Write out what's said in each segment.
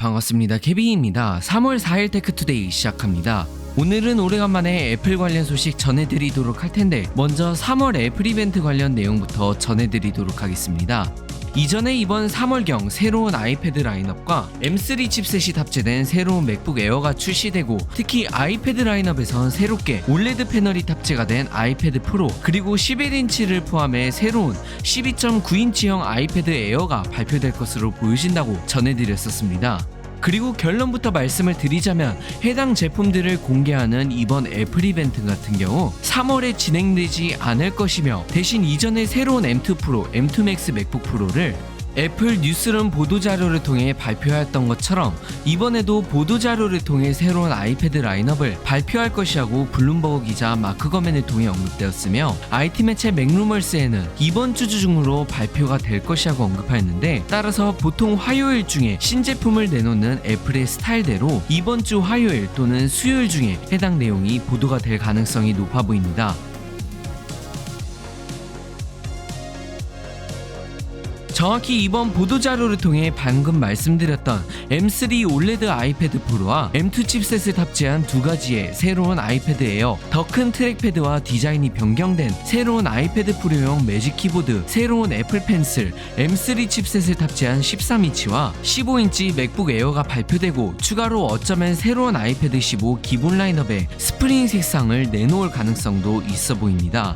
반갑습니다. 케빈입니다. 3월 4일 테크투데이 시작합니다. 오늘은 오래간만에 애플 관련 소식 전해드리도록 할 텐데 먼저 3월 애플 이벤트 관련 내용부터 전해드리도록 하겠습니다. 이전에 이번 3월경 새로운 아이패드 라인업과 M3 칩셋이 탑재된 새로운 맥북 에어가 출시되고 특히 아이패드 라인업에선 새롭게 올레드 패널이 탑재가 된 아이패드 프로 그리고 11인치를 포함해 새로운 12.9인치형 아이패드 에어가 발표될 것으로 보여진다고 전해드렸었습니다. 그리고 결론부터 말씀을 드리자면 해당 제품들을 공개하는 이번 애플 이벤트 같은 경우 3월에 진행되지 않을 것이며 대신 이전에 새로운 M2 프로, M2 맥스 맥북 프로를 애플 뉴스룸 보도자료를 통해 발표했던 것처럼 이번에도 보도자료를 통해 새로운 아이패드 라인업을 발표할 것이라고 블룸버그 기자 마크 거맨을 통해 언급되었으며 IT 매체 맥루머스에는 이번 주 중으로 발표가 될 것이라고 언급하였는데 따라서 보통 화요일 중에 신제품을 내놓는 애플의 스타일대로 이번 주 화요일 또는 수요일 중에 해당 내용이 보도가 될 가능성이 높아 보입니다. 정확히 이번 보도자료를 통해 방금 말씀드렸던 M3 올레드 아이패드 프로와 M2 칩셋을 탑재한 두 가지의 새로운 아이패드 에어, 더큰 트랙패드와 디자인이 변경된 새로운 아이패드 프로용 매직 키보드, 새로운 애플 펜슬, M3 칩셋을 탑재한 13인치와 15인치 맥북 에어가 발표되고 추가로 어쩌면 새로운 아이패드 15 기본 라인업에 스프링 색상을 내놓을 가능성도 있어 보입니다.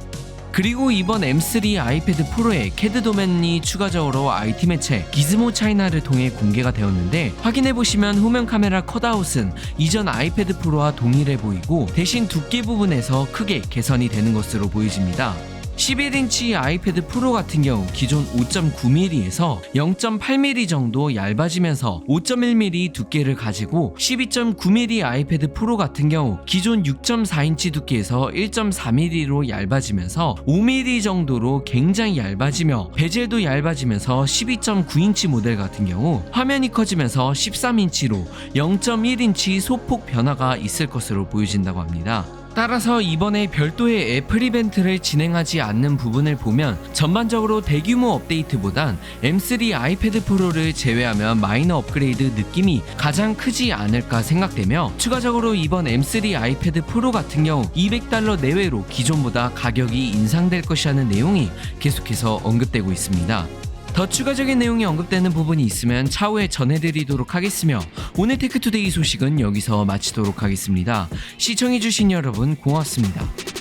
그리고 이번 M3 아이패드 프로에 캐드 도면이 추가적으로 IT 매체 기즈모 차이나를 통해 공개가 되었는데 확인해 보시면 후면 카메라 컷아웃은 이전 아이패드 프로와 동일해 보이고 대신 두께 부분에서 크게 개선이 되는 것으로 보여집니다. 11인치 아이패드 프로 같은 경우 기존 5.9mm에서 0.8mm 정도 얇아지면서 5.1mm 두께를 가지고 12.9mm 아이패드 프로 같은 경우 기존 6.4인치 두께에서 1.4mm로 얇아지면서 5mm 정도로 굉장히 얇아지며 베젤도 얇아지면서 12.9인치 모델 같은 경우 화면이 커지면서 13인치로 0.1인치 소폭 변화가 있을 것으로 보여진다고 합니다. 따라서 이번에 별도의 애플 이벤트를 진행하지 않는 부분을 보면 전반적으로 대규모 업데이트보단 M3 아이패드 프로를 제외하면 마이너 업그레이드 느낌이 가장 크지 않을까 생각되며 추가적으로 이번 M3 아이패드 프로 같은 경우 200달러 내외로 기존보다 가격이 인상될 것이라는 내용이 계속해서 언급되고 있습니다. 더 추가적인 내용이 언급되는 부분이 있으면 차후에 전해드리도록 하겠으며 오늘 테크투데이 소식은 여기서 마치도록 하겠습니다. 시청해주신 여러분 고맙습니다.